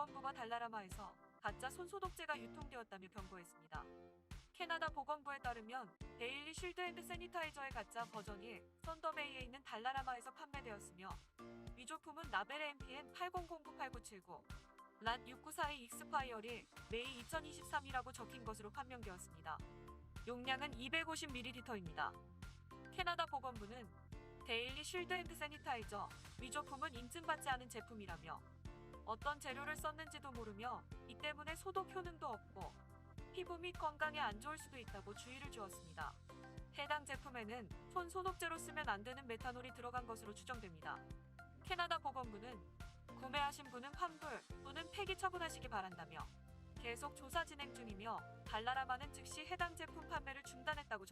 보건부가 달라라마에서 가짜 손소독제가 유통되었다며 경고했습니다. 캐나다 보건부에 따르면 데일리 쉴드 앤드 세니타이저의 가짜 버전이 썬더베이에 있는 달라라마에서 판매되었으며 위조품은 라벨 MPN 80098979, 란 6942 익스파이어리 메이 2023이라고 적힌 것으로 판명되었습니다. 용량은 250ml입니다. 캐나다 보건부는 데일리 쉴드 앤드 세니타이저 위조품은 인증받지 않은 제품이라며 어떤 재료를 썼는지도 모르며 이 때문에 소독 효능도 없고 피부 및 건강에 안 좋을 수도 있다고 주의를 주었습니다. 해당 제품에는 손 소독제로 쓰면 안 되는 메탄올이 들어간 것으로 추정됩니다. 캐나다 보건부는 구매하신 분은 환불 또는 폐기 처분하시기 바란다며 계속 조사 진행 중이며 달라라마는 즉시 해당 제품 판매를 중단했다고.